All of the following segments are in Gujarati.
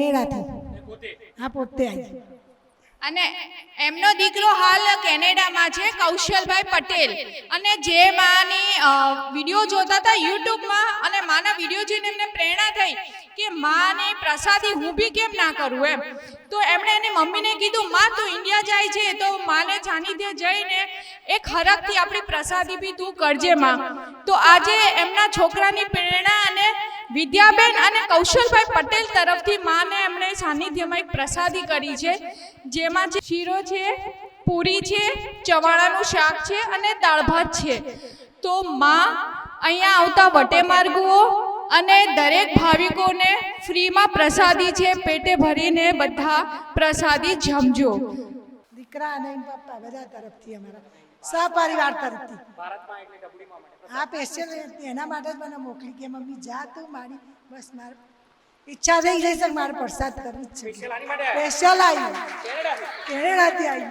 કેનેડાથી હા, પોતે આવી અને એમનો દીકરો હાલ કેનેડામાં છે, કૌશલભાઈ પટેલ. અને જે માની વીડિયો જોતા હતા યુટ્યુબમાં, અને માના વીડિયો જોઈને એમને પ્રેરણા થઈ કે, માને પ્રસાદી હું બી કેમ ના કરું એમ? તો એમણે એની મમ્મીને કીધું, માં, તું ઇન્ડિયા જાય છે, તો માને સાનિધ્ય જઈને એક હરકથી આપણી પ્રસાદી બી તું કરજે, માં. તો આજે એમના છોકરાની પ્રેરણા અને વિદ્યાબેન અને કૌશલભાઈ પટેલ તરફથી માને એમણે સાનિધ્યમાં એક પ્રસાદી કરી છે, જેમાં શીરો છે, પૂરી છે, ચવાણાનું શાક છે અને દાળ ભાત છે. તો માં અહીંયા આવતા વટેમાર્ગુઓ અને દરેક ભાવિકોને ફ્રીમાં પ્રસાદી છે, પેટે ભરીને બધા પ્રસાદી જમજો. દીકરા અને પપ્પા બધા તરફથી અમારા. સહપરિવાર તરફથી હા સ્પેશિયલ એના માટે જ મને મોકલી કે મમ્મી જા તું મારી. બસ મારે. ઈચ્છા થઈ જઈ છે મારે પ્રસાદ કરવી જ છે. સ્પેશિયલ આવી. કેનેડાથી આવી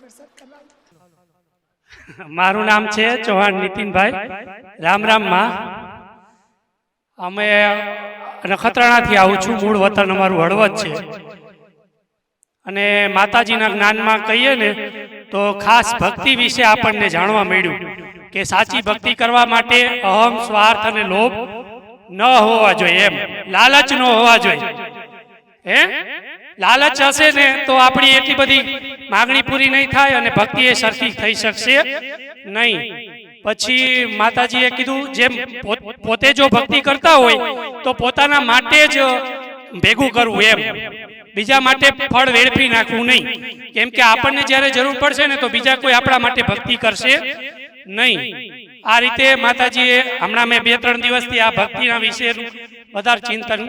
પ્રસાદ કરવા મારું નામ છે ચૌહાણ નીતિનભાઈ. રામ રામમાં. અમે નખત્રાણાથી આવું છું. મૂળ વતન અમારું હળવદ છે. અને માતાજીના જ્ઞાનમાં કહીએ ને, તો ખાસ ભક્તિ વિશે આપણને જાણવા મળ્યું કે સાચી ભક્તિ કરવા માટે અહમ, સ્વાર્થ અને લોભ ન હોવા જોઈએ એમ. લાલચ ન હોવા જોઈએ. હે? લાલચ હશે ને, તો આપણી એટલી બધી માગણી પૂરી નહીં થાય અને ભક્તિ એ સરખી થઈ શકશે નહીં. પછી માતાજીએ કીધું, જેમ પોતે જો ભક્તિ કરતા હોય, તો પોતાના માટે જ ભેગું કરવું એમ. બીજા માટે ફળ વેડફી નાખવું નહીં. કેમ કે આપણને જ્યારે જરૂર પડશે ને તો બીજા કોઈ આપણા માટે ભક્તિ કરશે નહીં. આ રીતે માતાજીએ હમણાં મેં બે ત્રણ દિવસથી આ ભક્તિના વિશે વધારે ચિંતન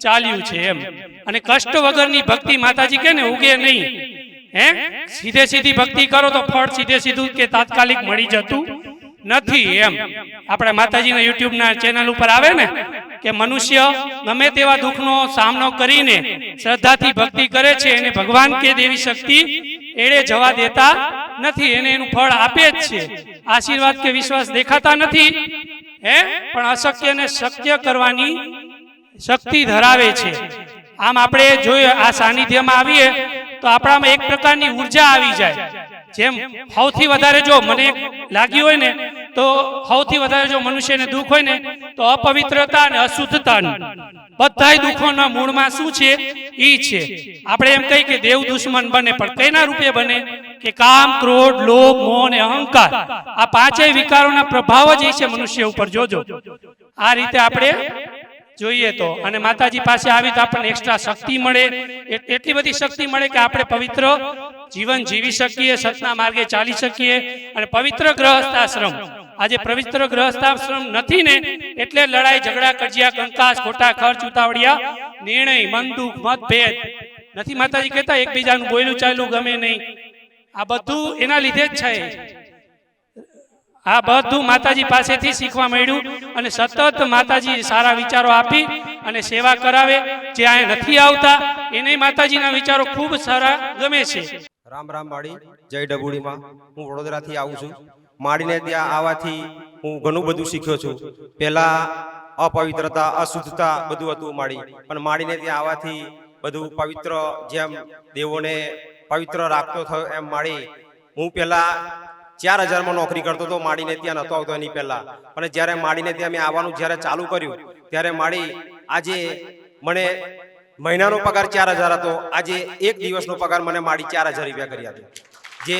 ચાલ્યું છે એમ. અને કષ્ટ વગરની ભક્તિ માતાજી કે ને ઉગે નહીં. હે? સીધે સીધી ભક્તિ કરો તો ફળ સીધે સીધું કે તાત્કાલિક મળી જતું નથી એમ. આપણા માતાજીના યુટ્યુબના ચેનલ ઉપર આવે ને કે મનુષ્ય ગમે તેવા દુઃખનો સામનો કરીને શ્રદ્ધાથી ભક્તિ કરે છે, એને ભગવાન કે દેવી શક્તિ એળે જવા દેતા નથી, એને એનું ફળ આપે જ છે. આશીર્વાદ કે વિશ્વાસ દેખાતા નથી, હે? પણ અશક્યને શક્ય કરવાની શક્તિ ધરાવે છે. આમ આપણે જોઈએ આ સાનિધ્યમાં આવીએ, તો આપણામાં એક પ્રકારની ઊર્જા આવી જાય. જેમ સૌથી વધારે જો મને લાગ્યું હોય ને તો સૌથી વધારે જો મનુષ્યને દુઃખ હોય ને, તો અપવિત્રતા અને અશુદ્ધતા બધાય દુઃખોના મૂળમાં શું છે? એ છે. આપણે એમ કહીએ કે દેવ દુશ્મન બને, પણ કઈના રૂપે બને? કે કામ, ક્રોધ, લોભ, મોહ અને અહંકાર. આ પાંચેય વિકારોના પ્રભાવ જ એ છે મનુષ્ય ઉપર. જોજો. આ રીતે આપણે જોઈએ તો. અને માતાજી પાસે આવી તો આપણને એક્સ્ટ્રા શક્તિ મળે. એટલી બધી શક્તિ મળે કે આપણે પવિત્ર જીવન જીવી શકીએ, સતના માર્ગે ચાલી શકીએ. અને પવિત્ર ગ્રહસ્થાશ્રમ. આજે પવિત્ર ગ્રહસ્થાશ્રમ નથી ને, એટલે લડાઈ, ઝઘડા, કજિયા, કંકાસ, ખોટા ખર્ચ, ઉતાવળિયા, નિર્ણય, મન દુઃખ, મતભેદ. નથી માતાજી કહેતા, એકબીજાનું બોયલું ચાલ્યું ગમે નહીં. આ બધું એના લીધે જ છે. આ બધું માતાજી પાસેથી શીખવા મળ્યું અને સતત માતાજી સારા વિચારો આપી અને સેવા કરાવે, જે અહીંયા નથી આવતા, એને માતાજીના વિચારો ખૂબ સારા ગમે છે. રામ રામ માળી જય ડબુડીમાં હું વડોદરાથી આવું છું. માળીને ત્યાં આવવાથી હું ઘણું બધું શીખ્યો છું. પહેલા અપવિત્રતા, અશુદ્ધતા બધું હતું માળી. પણ માળીને ત્યાં આવવાથી બધું પવિત્ર જેમ દેવોને પવિત્ર રાખતો થયો એમ માળી. હું પહેલા ચાર હજારમાં નોકરી કરતો હતો, માડીને ત્યાં નહોતો આવતો એની પહેલાં. પણ જ્યારે માડીને ત્યાં મેં આવવાનું જ્યારે ચાલુ કર્યું, ત્યારે માડી આજે મને મહિનાનો પગાર ચાર હજાર હતો. આજે એક દિવસનો પગાર મને માડી ચાર હજાર રૂપિયા કરી આપ્યો. જે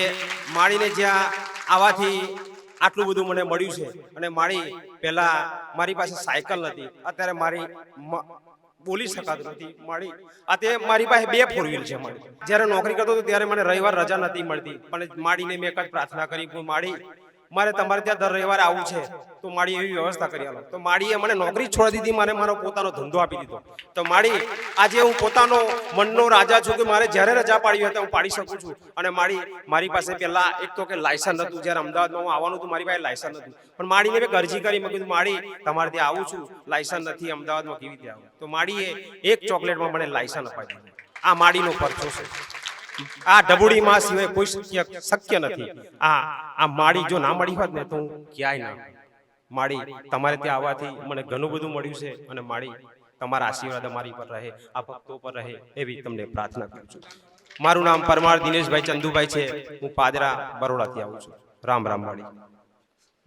માડીને જ્યાં આવવાથી આટલું બધું મને મળ્યું છે. અને માડી પહેલાં મારી પાસે સાયકલ નથી અત્યારે મારી બોલી શકાતું નથી મારી આ તે મારી પાસે બે ફોર વ્હીલ છે મારી. જ્યારે નોકરી કરતો હતો ત્યારે મને રવિવાર રજા નથી મળતી. પણ માડીને મેં એક જ પ્રાર્થના કરી હું માળી મારે તમારે ત્યાં દર રવિવારે આવવું છે, તો માળી એવી વ્યવસ્થા કરી આલો. તો માળીએ મને નોકરી છોડી દીધી, મારે મારો પોતાનો ધંધો આપી દીધો. તો માળી આજે હું પોતાનો મનનો રાજા છું કે મારે જ્યારે રજા પાડી હોય તો હું પાડી શકું છું. અને માળી મારી પાસે પહેલા એક તો કે લાયસન્સ હતું, જ્યારે અમદાવાદમાં હું આવવાનું હતું, મારી પાસે લાયસન્સ નથી પણ માળીને મેં અરજી કરી, મેં કીધું માળી તમારે ત્યાં આવું છું લાયસન્સ નથી, અમદાવાદમાં કેવી રીતે આવું? તો માળીએ એક ચોકલેટમાં મને લાયસન્સ અપાવી દીધું. આ માળીનો પરચો છે. આ ડબુડીમાં સિવાય કોઈ શક્ય નથી. આ આ માળી જો ના મળી હોત ને તો હું ક્યાંય ના. માળી તમારે ત્યાં આવવાથી મને ઘણું બધું મળ્યું છે અને માળી તમારા આશીર્વાદ અમારી પર રહે, આ ભક્તો પર રહે એવી તમને પ્રાર્થના કરું છું. મારું નામ પરમાર દિનેશભાઈ ચંદુભાઈ છે. હું પાદરા બરોડાથી આવું છું. રામ રામ માળી.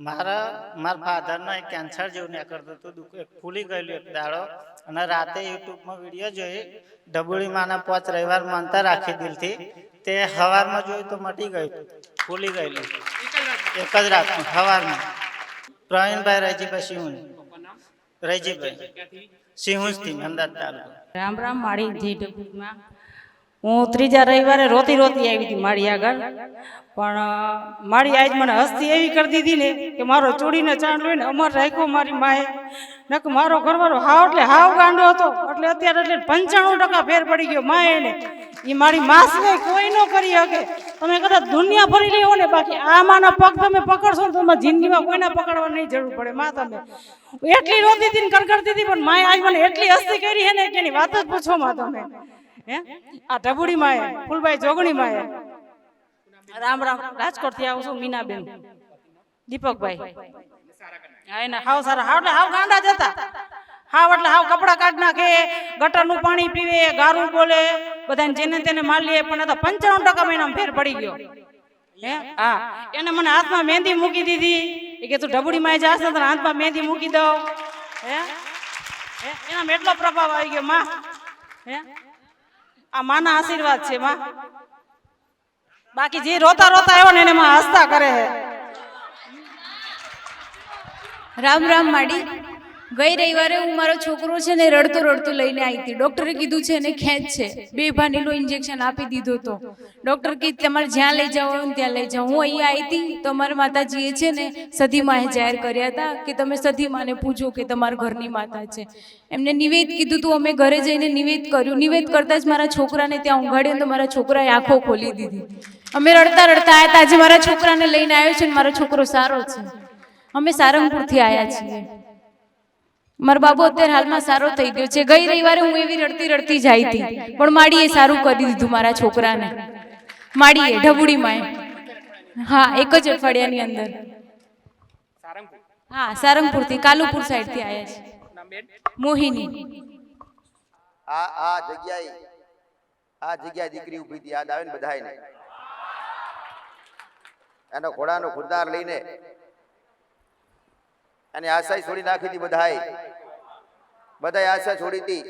મારા મારા ફાધરનો એક કેન્સર જેવું નીકળતું હતું દુઃખ એક ફૂલી ગયેલું એક દાડો. અને રાતે યુટ્યુબમાં વીડિયો જોઈ, ડબુડી માના પાંચ રવિવાર માનતા રાખી દિલથી. તે સવારમાં જોયું તો મટી ગયું, ફૂલી ગયેલું. એક જ રાતનું સવારમાં પ્રવીણભાઈ રજીભાઈ સિંહ રજીભાઈ. સિંહુજથી, અમદાવાદ તાલુકો. રામ રામ માળી જે ડબુમાં હું ત્રીજા રવિવારે રોતી રોતી આવી હતી માળી આગળ. પણ મારી આજ મને હસ્તી એવી કરી દીધી ને કે મારો ચૂડીને ચાંદ લઈને અમર રાખ્યો મારી માએ. નક મારો ઘરવાળો હાવ એટલે હાવ ગાંડો હતો. એટલે અત્યારે એટલે પંચાણું ટકા ફેર પડી ગયો માએ એને એ મારી માસ ને કોઈ ન કરી શકે. તમે કદાચ દુનિયા ફરી લેવો ને બાકી આ માના પગ તમે પકડશો ને તમારી જિંદગીમાં કોઈના પકડવા નહીં જરૂર પડે. માં તમે. એટલી રોતી હતી ને કરકરતી હતી, પણ માએ આજ મને એટલી હસ્તી કરી છે ને કે એની વાત જ પૂછો માં તમે. આ ઢબુડી માએ ફૂલભાઈ જોગણી માએ રામ રામ રાજકોટથી આવું છું, મીનાબેન. દીપકભાઈ. હા, એના હાવ સારા, હાવ એટલે હાવ ગાંડા જતા હાવ એટલે હાવ કપડા કાઢ નાખે, ગટરનું પાણી પીવે, ગારું બોલે. બધાને જેને તેને માલીએ પણ તો પંચાણું ટકા મહિનામાં ફેર પડી ગયો. હે? હા. એને મને હાથમાં મહેંદી મૂકી દીધી. એ કે, તું ઢબુડી માં જાસ ને હાથમાં મહેંદી મૂકી દઉં. હે? એનામાં એટલો પ્રભાવ આવી ગયો, માં. હે? આ માના આશીર્વાદ છે, માં. બાકી જે રોતા રોતા આવ્યો ને એને માં હસતા કરે છે. રામ રામ, માડી. ગઈ રવિવારે હું મારો છોકરો છે ને રડતો રડતો લઈને આવી હતી. ડોક્ટરે કીધું છે ને ખેંચ છે. બે ભાનીનું ઇન્જેક્શન આપી દીધું તો. ડોક્ટર કે તમારે જ્યાં લઈ હોય ને ત્યાં લઈ જાઓ. હું અહીંયા આવી હતી તો અમારા માતાજીએ છે ને સધીમાએ જાહેર કર્યા હતા કે તમે સધીમાને પૂછો કે તમારા ઘરની માતા છે. એમને નિવેદ કીધું, તું અમે ઘરે જઈને નિવેદ કર્યું. નિવેદ કરતા જ મારા છોકરાને ત્યાં ઊંઘાડ્યો તો મારા છોકરાએ આંખો ખોલી દીધી. અમે રડતા રડતા આવ્યા આજે મારા છોકરાને લઈને આવ્યો છે ને મારો છોકરો સારો છે. અમે સારંગપુરથી આવ્યા છીએ. મારો બાબુ અત્યારે હાલમાં સારો થઈ ગયો છે. ગઈ રવિવારે હું એવી રડતી રડતી જાય હતી. પણ માડીએ સારું કરી દીધું મારા છોકરાને. માડીએ, ઢબુડીમાં હા, એક જ અઠવાડિયાની અંદર. હા, સારંગપુરથી, કાલુપુર સાઈડથી આવ્યા છે. મોહિની. આ આ જગ્યાએ આ જગ્યાએ દીકરી ઊભી હતી. યાદ આવે ને બધાયને? એનો ઘોડાનો ખુરદાર લઈને અને આશા છોડી નાખી હતી બધાએ. બધાએ આશા છોડી હતી.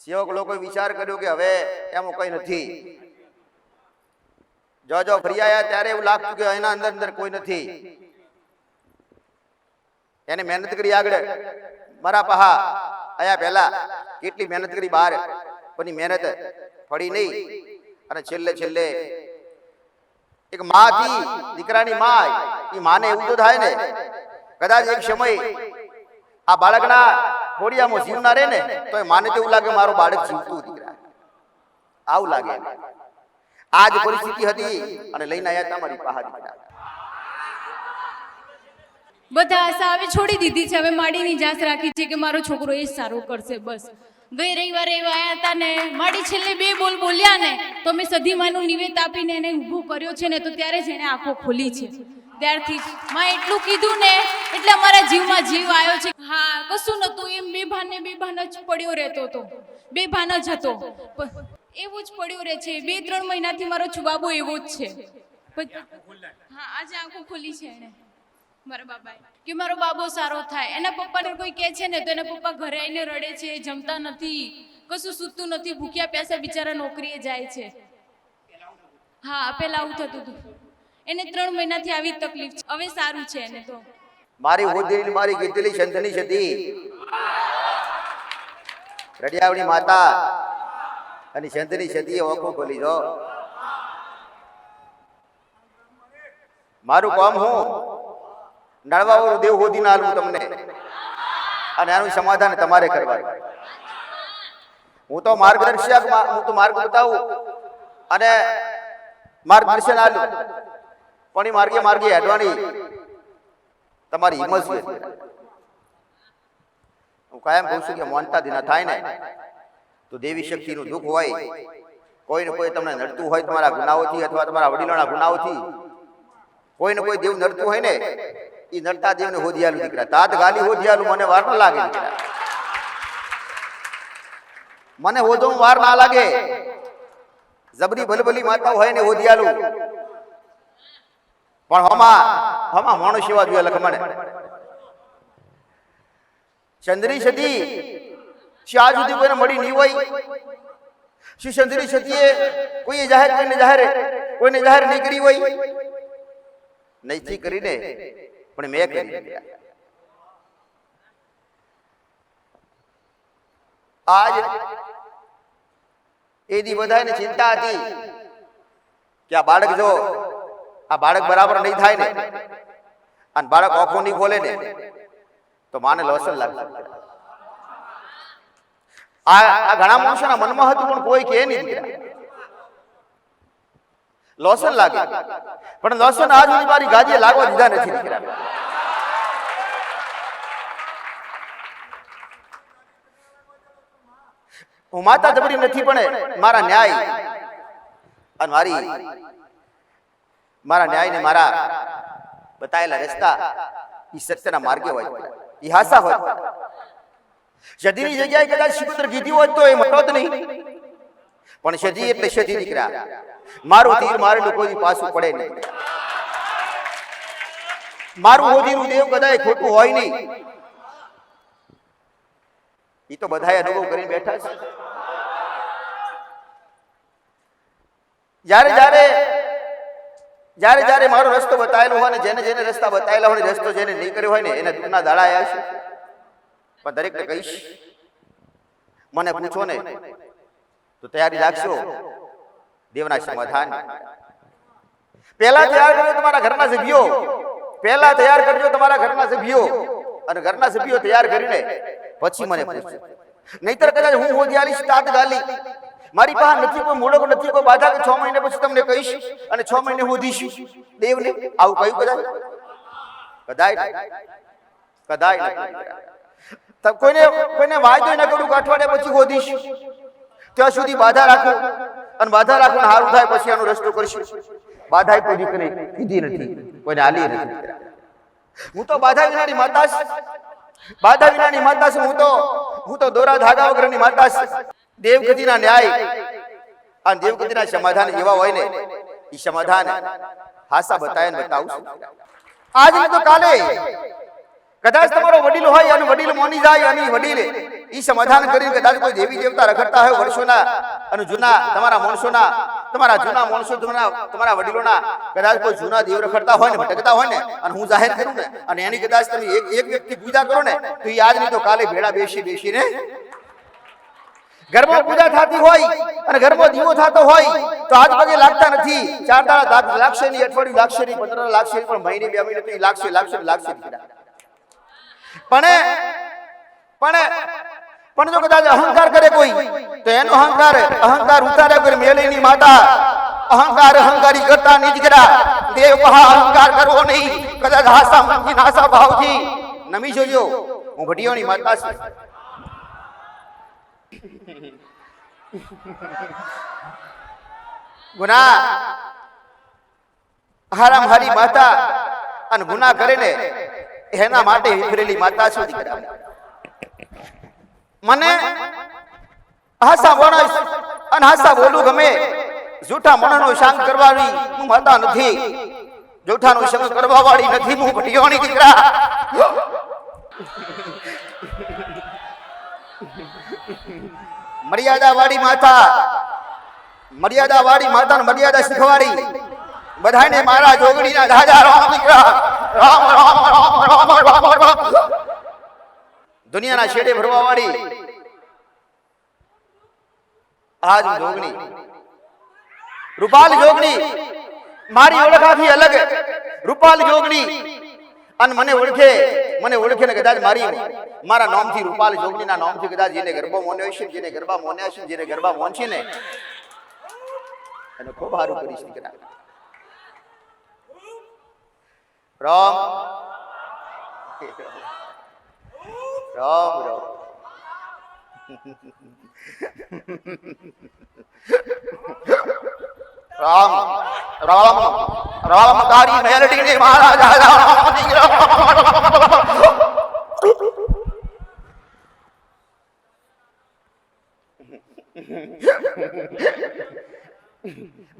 સેવક લોકોએ વિચાર કર્યો કે હવે એમાં કઈ નથી. જો જો ફરી આયા ત્યારે એવું લાગતું કે એના અંદર અંદર કોઈ નથી. એને મહેનત કરી આગળ. મારા પહા, આયા પહેલા કેટલી મહેનત કરી બહાર. પણ મહેનત ફળી નહીં. અને છેલ્લે છેલ્લે એક મા હતી, દીકરાની માં એ માને એવું તો થાય ને. કદાચ એક સમય આ બાળકના ખોડિયામાં જીવના રહે ને તો એ માને તેવું લાગે મારું બાળક જીવતું દીકરા આવું લાગે. આ પરિસ્થિતિ હતી અને લઈને આવ્યા તમારી મારી દીકરા બધા આશા હવે છોડી દીધી છે. હવે માડીની જાસ રાખી છે કે મારો છોકરો એ સારું કરશે, બસ. ગઈ રવિવારે એવા આવ્યા હતા ને, માડી છેલ્લે બે બોલ બોલ્યા ને, તો મેં સધીમાનું નિવેદ આપીને એને ઊભો કર્યો છે ને, તો ત્યારે જ એને આંખો ખોલી છે. ત્યારથી માં એટલું કીધું ને એટલે મારા જીવમાં જીવ આવ્યો છે. હા કશું નતું એમ બે ભાન ને બે જ પડ્યો રહેતો હતો. બે ભાન જ હતો. એવું જ પડ્યો રહે છે. બે ત્રણ મહિનાથી મારો છુબાબો એવો જ છે. હા આજે આંખો ખોલી છે એને મારા બાબાએ. કે મારો બાબો સારો થાય. એના પપ્પાને કોઈ કહે છે ને તો એના પપ્પા ઘરે આવીને રડે છે જમતા નથી. કશું સૂતું નથી. ભૂખ્યા પ્યાસા બિચારા નોકરીએ જાય છે. હા પેલા આવું થતું હતું. એને ત્રણ મહિનાથી આવી તકલીફ છે. હવે સારું છે એને તો. મારી હોદેલી મારી કીધેલી સંતની સતી. રડિયાવડી માતા અને સંતની સતી ઓખો ખોલી જો મારું કામ હું નળવાવાળું દેવ હોદી ના આલું તમને. અને આનું સમાધાન તમારે કરવાનું. હું તો માર્ગદર્શક હું તો માર્ગ બતાવું અને માર્ગદર્શન આલું. પણ એ માર્ગે માર્ગે હેડવાની. તમારી હિંમત છે? હું કાયમ કહું છું કે માનતા દિના થાય ને તો દેવી શક્તિનું દુઃખ હોય કોઈ ને કોઈ તમને નડતું હોય તમારા ગુનાઓથી અથવા તમારા વડીલોના ગુનાઓથી. કોઈ ને કોઈ દેવ નડતું હોય ને એ નડતા દેવને હોધિયાલું દીકરા. તાત ગાલી હોધિયાલું મને વાર ન લાગે દીકરા. મને હોધો વાર ના લાગે. જબરી ભલભલી માતા હોય ને હોદિયાલું. પણ હમા હમા માણસ એવા જોઈએ લખમણે ચંદ્રી સતી શ્યા સુધી કોઈને મળી નહીં હોય, શ્રી ચંદ્રી સતીએ કોઈએ જાહેર કોઈને જાહેર કોઈને જાહેર નહીં કરી હોય, નહીંથી કરીને, પણ મેં કરી આજ એ દી બધાને ચિંતા હતી કે આ બાળક જો આ બાળક બરાબર નહીં થાય ને. અને બાળક આંખો નહીં ખોલે ને, તો માને લોસન લાગશે આ ઘણા માણસોના મનમાં હતું, પણ કોઈ કે નહીં લોસન લાગે. પણ લોસન આજ સુધી મારી ગાજી લાગવા દીધા નથી હું માતા જબરી નથી, પણ મારા ન્યાય અને મારી મારા ન્યાય ને મારા બતાયેલા રસ્તા એ સત્યના માર્ગે હોય. એ હાસા હોય. સદીની જગ્યાએ કદાચ શિપુત્ર કીધી હોત તો એ મટોત નહીં. પણ સદી એટલે સદી દીકરા મારું તીર મારેલું કોઈ પાછું પડે નહીં. મારું હોદીનું દેવ કદાય ખોટું હોય નહીં. એ તો બધાએ અનુભવ કરીને બેઠા છે. જ્યારે જ્યારે જ્યારે જ્યારે મારો રસ્તો બતાવેલો હોય ને જેને જેને રસ્તા બતાવેલા હોય રસ્તો જેને નહીં કર્યો હોય ને એને દુઃખના દાડા આવ્યા છે. પણ દરેકને કહીશ મને પૂછો ને તો તૈયારી રાખશો દેવના સમાધાન. પહેલા તૈયાર કરજો તમારા ઘરના સભ્યો. પહેલા તૈયાર કરજો તમારા ઘરના સભ્યો. અને ઘરના સભ્યો તૈયાર કરીને પછી મને પૂછજો નહીતર કદાચ હું હોદી આલીશ તાત ગાલી મારી પાસે નથી, કોઈ મૂળક નથી, કોઈ બાધા કે છ મહિના પછી તમને કહીશ અને છ મહિને હોદીશું દેવને આવું કહ્યું કદાચ? કદાય કદાય કોઈને કોઈને વાયદો ન કરું કે અઠવાડિયા પછી હોદીશ ત્યાં સુધી બાધા રાખો અને બાધા રાખો સારું થાય પછી આનો રસ્તો કરશું. બાધા કોઈ દીકરી કીધી નથી, કોઈને આલી નથી હું તો બાધા વિનાની માતા. બાધા વિનાની માતા હું તો હું તો દોરા ધાગા વગરની માતા. દેવગતિના ન્યાય અને દેવગતિના સમાધાન જેવા હોય ને એ સમાધાન હાસા બતાવીને બતાવું છું. આજ તો કાલે કદાચ તમારો વડીલ હોય અને વડીલ મોની જાય અને વડીલ ઈ સમાધાન કરીને કદાચ કોઈ દેવી દેવતા રખડતા હોય વર્ષોના અને જૂના તમારા માણસોના તમારા જૂના માણસો તમારા તમારા વડીલોના કદાચ કોઈ જૂના દેવ રખડતા હોય ને ભટકતા હોય ને અને હું જાહેર કરું ને અને એની કદાચ તમે એક એક વ્યક્તિ પૂજા કરો ને તો એ આજની તો કાલે ભેળા બેસી બેસીને ઘરમાં પૂજા થતી હોય અને ઘરમાં દીવો થતો હોય તો હાથ પગે લાગતા નથી. ચાર દાડા લાગશે નહીં, અઠવાડિયું લાગશે નહીં, પંદર લાગશે પણ મહિને બે મહિને તો લાગશે લાગશે લાગશે પણ પણ પણ જો કદાચ અહંકાર કરે કોઈ, તો એનો અહંકાર અહંકાર ઉતારે કોઈ મેલીની માતા. અહંકાર અહંકારી કરતા નહીં કરા દેવ પહા અહંકાર કરવો નહીં. કદાચ હાસા મંગી નાસા ભાવથી. નમી જોજો, હું ભટિયોની માતા છું. ગુના. હારામ હારી માતા અને ગુના કરીને એના માટે વિફરેલી માતા શું દીકરા. મને હાસા વણાશ અને હાસા બોલું ગમે. જૂઠા મનનો શાંત કરવાની હું માતા નથી. જૂઠાનો સંગ કરવા વાળી નથી. હું ભટિયોની દીકરા. મર્યાદા વાળી માતા. મર્યાદા વાળી માતાને મર્યાદા શીખવાડી. બધાને મારા જોગણીના રાજા રામ, દીકરા, રામ રામ રામ રામ રામ રામ. દુનિયાના છેડે ભરવા વાળી. આજ જોગણી. રૂપાલ જોગણી. મારી ઓળખ આખી અલગ. રૂપાલ જોગણી. અને મને ઓળખે મને ઓળખે ને કદાચ મારી મારા નામથી રૂપાલ જોગણીના નામથી કદાચ જેને ગરબા મોન્યો છે જેને ગરબા મોન્યા છે જેને ગરબા મોનશે ને, એને ખૂબ સારું કરીશ દીકરા. રામ. રામ રામ. રામ રામ રામ તારી મેલડી મહારાજ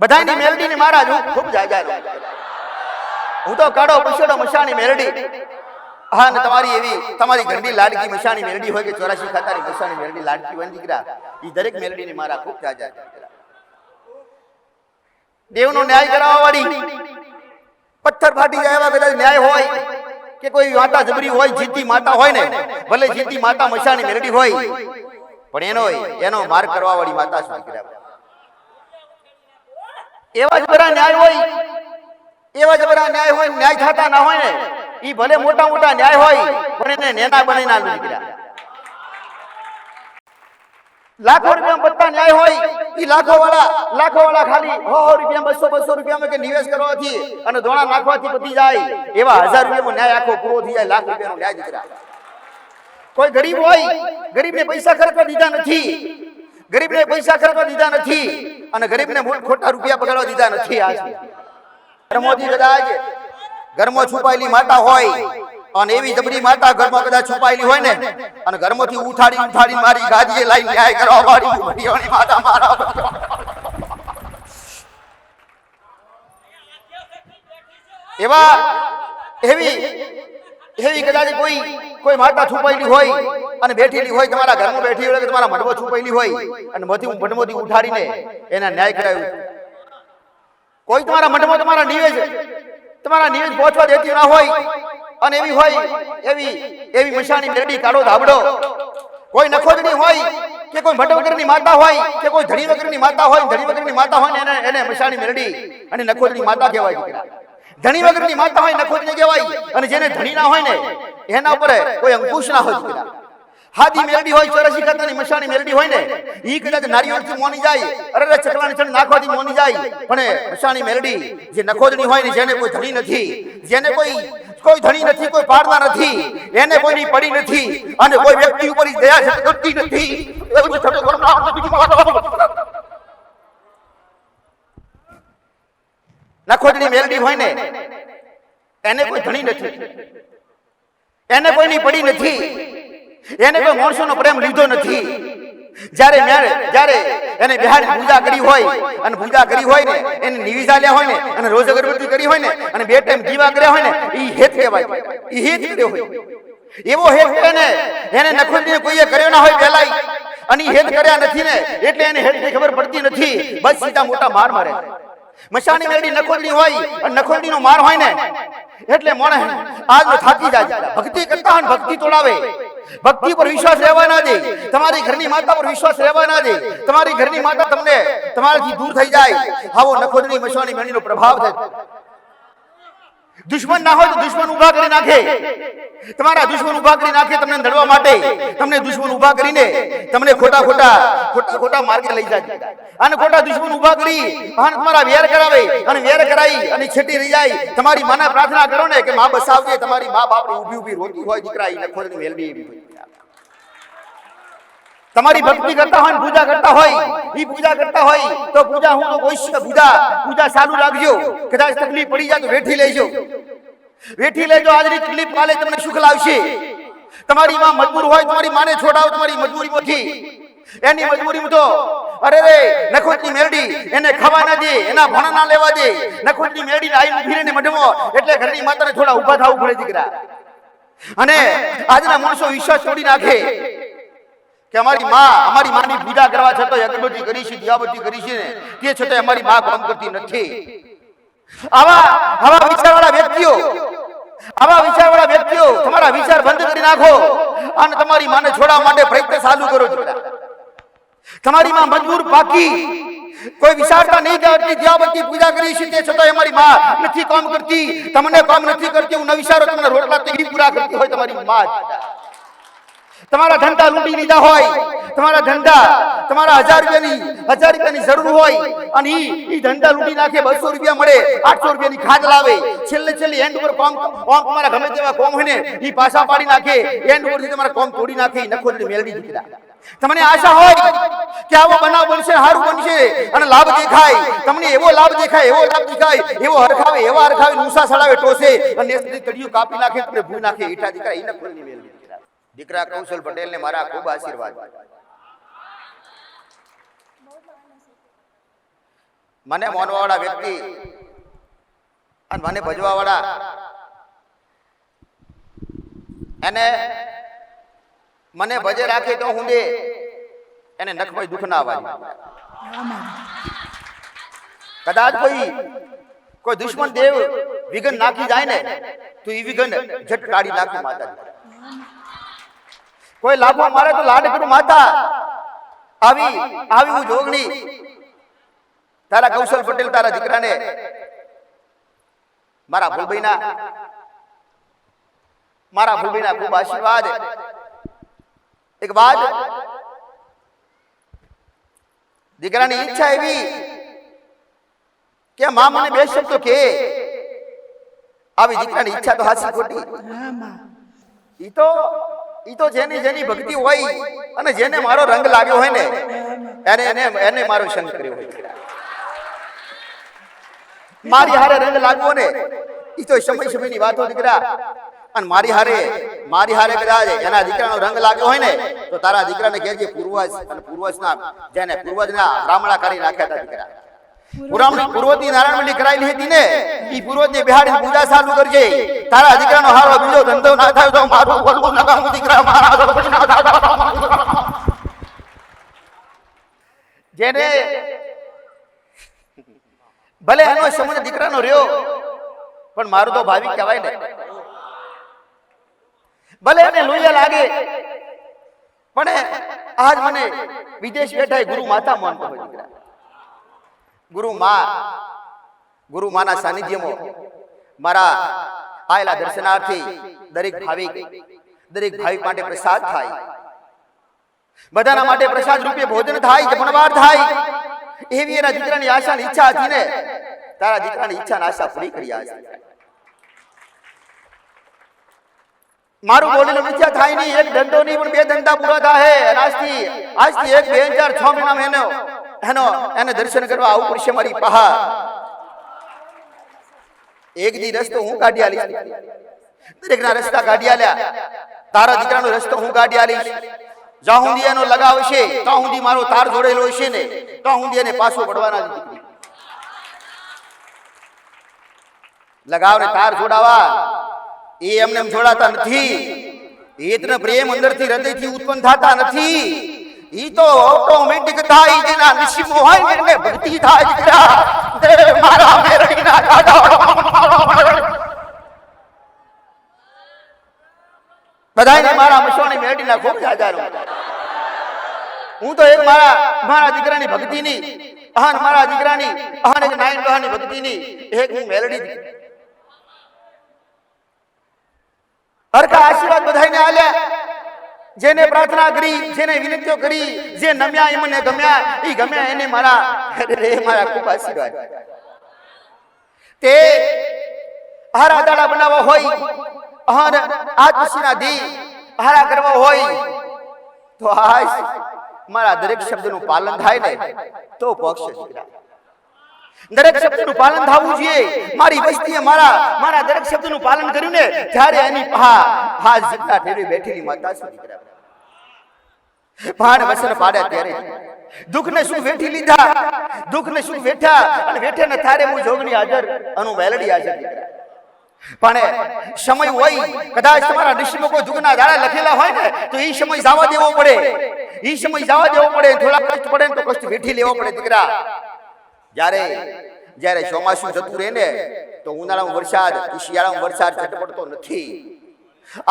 બધાની મેલડી ને મહારાજ, હું ખૂબ જાગ્યા હું તો કાઢો પછેડો મશાની મેલડી. હા ને તમારી એવી, તમારી ઘરની લાડકી મશાની મેલડી હોય કે ચોરાશી ખાતાની મશાની મેલડી લાડકી હોય દીકરા એ દરેક મેલડી ને મારા ખૂબ જાજા દેવનો ન્યાય કરાવવા વાળી પથ્થર ફાટી જાય એવા કદાચ ન્યાય હોય કે કોઈ માતા જબરી હોય, જીતી માતા હોય ને, ભલે જીતી માતા મશાની મેરડી હોય, પણ એનો એનો માર કરવા વાળી માતા શું કર્યા એવા જ બધા ન્યાય હોય, એવા જ બધા ન્યાય હોય, ન્યાય થતા ના હોય ને એ ભલે મોટા મોટા ન્યાય હોય, પણ એને નેતા બનાવી ના નીકળ્યા લાખો રૂપિયા બધા ન્યાય હોય. એ લાખો વાળા લાખો વાળા ખાલી સો રૂપિયા બસો બસો રૂપિયામાં કે નિવેશ કરવાથી અને ધોણા નાખવાથી પતી જાય. એવા હજાર રૂપિયામાં ન્યાય આખો પૂરો થઈ જાય, લાખ રૂપિયાનો ન્યાય દીકરા. કોઈ ગરીબ હોય, ગરીબને પૈસા ખર્ચવા દીધા નથી. ગરીબને પૈસા ખર્ચવા દીધા નથી અને ગરીબને ખોટા રૂપિયા પગાડવા દીધા નથી. આજ ઘરમાંથી કદાચ ઘરમાં છુપાયેલી માતા હોય અને એવી જબરી માતા ઘરમાં કદાચ છુપાયેલી હોય ને, અને ઘરમાંથી ઉઠાડી ઉઠાડી મારી ગાદીએ લઈ ન્યાય કરવા વાળી ભટિયાની માતા મારા એવા એવી એવી કદાચ કોઈ કોઈ માતા છુપાયેલી હોય અને બેઠેલી હોય, તમારા ઘરમાં બેઠી હોય કે તમારા મઢમાં છુપાયેલી હોય, અને મધી મઢમાંથી ઉઠાડીને એના ન્યાય કરાવ્યું. કોઈ તમારા મઢમાં તમારા નિવેજ તમારા નિવેજ પહોંચવા દેતી ના હોય અને એવી હોય, એવી એવી મશાની મેરડી કાઢો, ધાબડો. કોઈ નખોજની હોય કે કોઈ ભટ્ટ વગરની માતા હોય કે કોઈ ધણી વગરની માતા હોય ધણી વગરની માતા હોય ને એને એને મશાની મેરડી અને નખોજની માતા કહેવાય ધણી વગરની માતા હોય નખોજની કહેવાય અને જેને ધણી ના હોય ને, એના ઉપર કોઈ અંકુશ ના હોય દીકરા. હાદી મેરડી હોય ચોરાશી ખાતાની મશાની મેરડી હોય ને, ઈ કદાચ નારિયેળથી મોની જાય અરે ચકલાની ચણ નાખવાથી મોની જાય, પણ મશાની મેરડી જે નખોદણી હોય ને, જેને કોઈ ધણી નથી, જેને કોઈ કોઈ ધણી નથી, કોઈ પાડવા નથી, એને કોઈની પડી નથી અને કોઈ વ્યક્તિ ઉપર દયા કરતી નથી. નખોજની મેલડી હોય ને, એને કોઈ ધણી નથી. એને કોઈની પડી નથી. એને કોઈ માણસોનો પ્રેમ લીધો નથી. જ્યારે જ્યારે એને બિહાર પૂજા કરી હોય અને પૂજા કરી હોય ને એને નિવિઝા લે હોય ને અને રોજ અગરબત્તી કરી હોય ને અને બે ટાઈમ દીવા કર્યા હોય ને એ હેત કહેવાય. એ હેત કર્યો હોય. એવો હેત એને એને નખોદીને કોઈએ કર્યો ના હોય પહેલા અને હેત કર્યા નથી ને એટલે એને હેતની ખબર પડતી નથી. બસ સીધા મોટા માર મારે મશાની મેળી નખોદની હોય અને નખોદીનો માર હોય ને એટલે મોણે આજ થાકી જાય. ભક્તિ કરતા ભક્તિ તોડાવે. ભક્તિ પર વિશ્વાસ રહેવા ના દે તમારી ઘરની માતા પર વિશ્વાસ રહેવા ના દે તમારી ઘરની માતા તમને તમારાથી દૂર થઈ જાય. આવો નખોદની મશવાની મણીનો પ્રભાવ થાય દુશ્મન ના હોય તો દુશ્મન ઊભા કરી નાખે. તમારા દુશ્મન ઊભા કરી નાખે તમને નડવા માટે. તમને દુશ્મન ઊભા કરીને તમને ખોટા ખોટા ખોટા ખોટા માર્ગે લઈ જાય. અને ખોટા દુશ્મન ઊભા કરી અને તમારા વેર કરાવે અને વેર કરાવી અને છેટી રહી જાય. તમારી માના પ્રાર્થના કરો ને કે મા બસાવજે, તમારી મા બાપની ઊભી ઊભી રોતી હોય, દીકરા મેલડી એવી હોય. તમારી ભક્તિ કરતા હોય પૂજા કરતા હોય, ઈ પૂજા કરતા હોય, તો પૂજા હું તો પૂજા પૂજા ચાલુ રાખજો. કદાચ તકલીફ પડી જાય તો વેઠી લેજો. વેઠી લેજો, આજની તકલીફ કાલે તમને સુખ લાવશે. તમારી માં મજબૂર હોય, તમારી માને છોડાવો, તમારી મજબૂરીમાંથી. એની મજબૂરીમાં તો, અરે રે નખોદની મેરડી, એને ખાવા ના દે, એના ભણા ના લેવા દે. નખોદની મેરડી આઈ ઊભી ને મઢમાં, એટલે ઘરની માતાને થોડા ઊભા થવું પડે દીકરા. અને આજના માણસો વિશ્વાસ છોડી નાખે. કે અમારી માં અમારી માની પૂજા કરવા છતાં અગરબત્તી કરી છે દિયાબત્તી કરી છે ને તે છતાં અમારી માં કામ કરતી નથી. આવા આવા વિચારવાળા વ્યક્તિઓ આવા વિચારવાળા વ્યક્તિઓ તમારા વિચાર બંધ કરી નાખો અને તમારી માને છોડવા માટે પ્રયત્ન ચાલુ કરો છો. તમારી માં મજબૂર પાકી. કોઈ વિચારતા નહીં કે આટલી દિયાબત્તી પૂજા કરી છે તે છતાં અમારી માં નથી કામ કરતી. તમને કામ નથી કરતી હું ન વિચારો તમને રોટલા તે પૂરા કરતી હોય તમારી માં. તમારા ધંધા લૂંટી લીધા હોય, તમારા ધંધા, તમારા હજાર રૂપિયાની હજાર રૂપિયાની જરૂર હોય, અને ઈ ઈ ધંધા લૂંટી નાખે, બસો રૂપિયા મળે, આઠસો રૂપિયાની ખાટ લાવે, છેલ્લે છેલ્લે એન્ડ ઉપર કોમ કોમ તમારા ગમે તેવા કોમ હોય ને, ઈ પાછા પાડી નાખે એન્ડ ઉપરથી તમારા કોમ તોડી નાખે નખો મેળવી દીકરા તમને આશા હોય કે આવો બનાવ બનશે સારું બનશે, અને લાભ દેખાય, તમને એવો લાભ દેખાય, એવો લાભ દેખાય, એવો હરખાવે, એવા હરખાવે, નુસા સડાવે, ટોસે, અને તળિયું કાપી નાખે, તમને ભૂ નાખે, ઈઠા દીકરા, ઈ નખો એટલે મેળવી દીકરા કૌશલ પટેલ ને મારા ખૂબ આશીર્વાદ. મને મોનવાળા વ્યક્તિ અને મને ભજવાવાળા એને મને ભજે રાખે તો હું દે એને નખમય દુઃખ ના વાગે કદાચ કોઈ કોઈ દુશ્મન દેવ વિઘન નાખી જાય ને તો એ વિઘન ઝટ કાઢી નાખી માતા કોઈ લાફો મારે તો લાડ કરું માતા આવી આવી હું જોગણી. તારા કૌશલ પટેલ તારા દીકરાને મારા ભૂલભાઈના મારા ભૂલભાઈના ખૂબ આશીર્વાદ. એક વાત દીકરાની ઈચ્છા એવી કે મા મને બે શબ્દો કે આવી દીકરાની ઈચ્છા તો હાસી ખોટી. હા ઈ તો ઈ તો જેની જેની ભક્તિ હોય અને જેને મારો રંગ લાગ્યો હોય ને એને એને એને મારો સંગ કર્યો હોય. મારી હારે રંગ લાગવો ને ઈ તો સમય સમયની વાતો દીકરા. અને મારી હારે મારી હારે કદાચ એના દીકરાનો રંગ લાગ્યો હોય ને તો તારા દીકરાને કહેજે પૂર્વજ અને પૂર્વજના જેને પૂર્વજના રામણા કરી નાખ્યા હતા દીકરા. પુરામણી પૂર્વતી નારાયણ મંડી કરાયેલી હતી ને ઈ પૂર્વજને બિહાડી પૂજા ચાલુ કરજે. તારા દીકરાનો હારો બીજો ધંધો ના થાય તો મારું બોલવું નકામું દીકરા મારા પછી ના થાય. જેને ભલે એનો સમજ દીકરાનો રહ્યો પણ મારું તો ભાવિક કહેવાય ને. ભલે એને લોહિયા લાગે પણ આજ મને વિદેશ બેઠા ગુરુ માતા માનતો હોય દીકરા. ગુરુ માં ગુરુ માના સાનિધ્યમાં. મારા આયેલા દર્શનાર્થી દરેક ભાવિક દરેક ભાવિક માટે પ્રસાદ થાય. બધાના માટે પ્રસાદ રૂપે ભોજન થાય જમણવાર થાય, એવી એના દીકરાની આશા ની ઈચ્છા હતી ને, તારા દીકરાની ઈચ્છા ને આશા પૂરી કરી આજે મારું બોલેલું મિથ્યા થાય નહીં, એક ધંધો નહીં, પણ બે ધંધા પૂરા થાય. આજથી આજથી એક બે હજાર છ મહિના એનો એનો, એને દર્શન કરવા આવું પડશે મારી પહા એક દી રસ્તો હું કાઢી આલીશ. દરેકના રસ્તા કાઢી આલ્યા. તારા દીકરાનો રસ્તો હું કાઢી આલીશ. જ્યાં સુધી એનો લગાવ છે. ત્યાં સુધી મારો તાર જોડેલો હશે ને. ત્યાં સુધી એને પાછો પડવાના દીકરી. લગાવને તાર જોડાવા. એ એમને એમ જોડાતા નથી. એતને પ્રેમ અંદરથી હૃદયથી ઉત્પન્ન થતા નથી. ઈ તો ઓટોમેટિક થાય જેના નસીબો હોય ને એને ભક્તિ થાય દીકરા દે મારા મેરડીના દાદા બધાયને મારા મસોની મેરડીના ખૂબ હજારો હું તો એક મારા મારા દીકરાની ભક્તિની, અહન મારા દીકરાની, અહન એક નાયન બહાની ભક્તિની એક હું મેલડી દીકરી હરકા આશીર્વાદ બધાઈને આલ્યા. જેને પ્રાર્થના કરી, જેને વિનંતીઓ કરી, જે નમ્યા એ મને ગમ્યા એ ગમ્યા એને મારા રે, મારા ખૂબ આશીર્વાદ. તે હારા દાડા બનાવવા હોય, અહર આ પછીના દી હારા કરવા હોય, તો આજ મારા દરેક શબ્દનું પાલન થાય ને, તો પક્ષ દરેક શબ્દનું પાલન થવું જોઈએ. મારી વસ્તીએ મારા મારા દરેક શબ્દનું પાલન કર્યું ને ત્યારે એની પહા હા જીતા ઠેરી બેઠેલી માતા સુધી ભાણ વસન પાડ્યા ત્યારે. દુઃખ ને સુખ વેઠી લીધા? દુઃખ ને સુખ વેઠ્યા અને વેઠે ને થારે હું જોગની હાજર અનુ વેલડી હાજર પણ સમય હોય, કદાચ તમારા નિશ્ચિમાં કોઈ દુઃખના દાડા લખેલા હોય ને, તો એ સમય જવા દેવો પડે. એ સમય જવા દેવો પડે. થોડા કષ્ટ પડે તો કષ્ટ વેઠી લેવો પડે દીકરા. જ્યારે જ્યારે ચોમાસું જતું રહે ને, તો ઉનાળામાં વરસાદ શિયાળામાં વરસાદ ઝટપટતો નથી.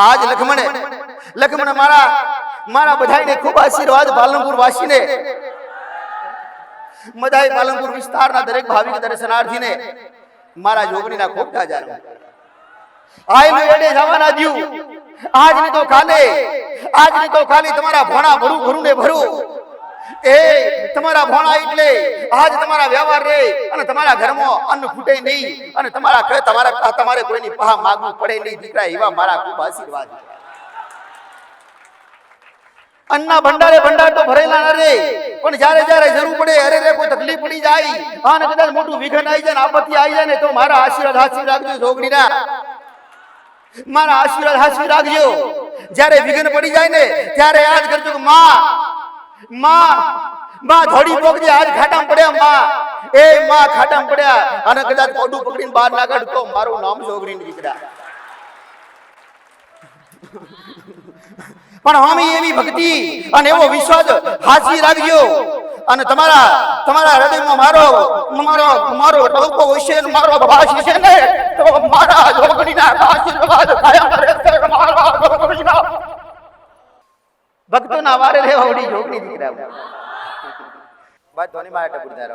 આજ લખમણે લખમણે મારા મારા બધાને ખૂબ આશીર્વાદ પાલનપુર વાસીને. મધાઈ પાલનપુર વિસ્તારના દરેક ભાવિક દર્શનાર્થીને મારા જોગણીના ખૂબ જાજા આયલું એડે જવાના દ્યું. આજ ને તો કાલે આજની તો ખાલી તમારા ભોણા ભરું ભરું ને ભરું. એ, તમારા ભોણા એટલે. આજ તમારા વ્યવહાર રે. અને તમારા ઘરમાં અન્ન ફૂટે નહીં. અને તમારા ઘરે તમારા તમારે કોઈની પાહ માગવું પડે નહીં, દીકરા, એવા મારા ખૂબ આશીર્વાદ અન્ના ભંડારે ભંડાર તો ભરેલા ના રે. પણ જ્યારે જ્યારે જરૂર પડે, અરે રે, કોઈ તકલીફ પડી જાય. અને કદાચ મોટું વિઘન આવી જાય આપત્તિ આવી જાય ને તો મારા આશીર્વાદ હાસી રાખજો જોગણીના મારા આશીર્વાદ હાસી રાખજો. જ્યારે વિઘન પડી જાય ને, ત્યારે યાદ કરજો કે માં માં માં ધોડી પોકજે આજ ખાટામ પડ્યા, માં. એ માં ખાટામ પડ્યા અને કદાચ કોડું પકડીને બહાર ના કાઢ મારું નામ જોગરી દીકરા પણ અમે એવી ભક્તિ અને એવો વિશ્વાસ હાસી રાખજો. અને તમારા તમારા હૃદયમાં મારો મારો મારો ટોકો હશે મારો ભાષ છે ને, તો મારા જોગણીના કાયમ મારા જોગણીના ભક્તોના વારે રહેવા ઉડી જોગની દીકરા બાદ ધોની મારા ટપુરદાર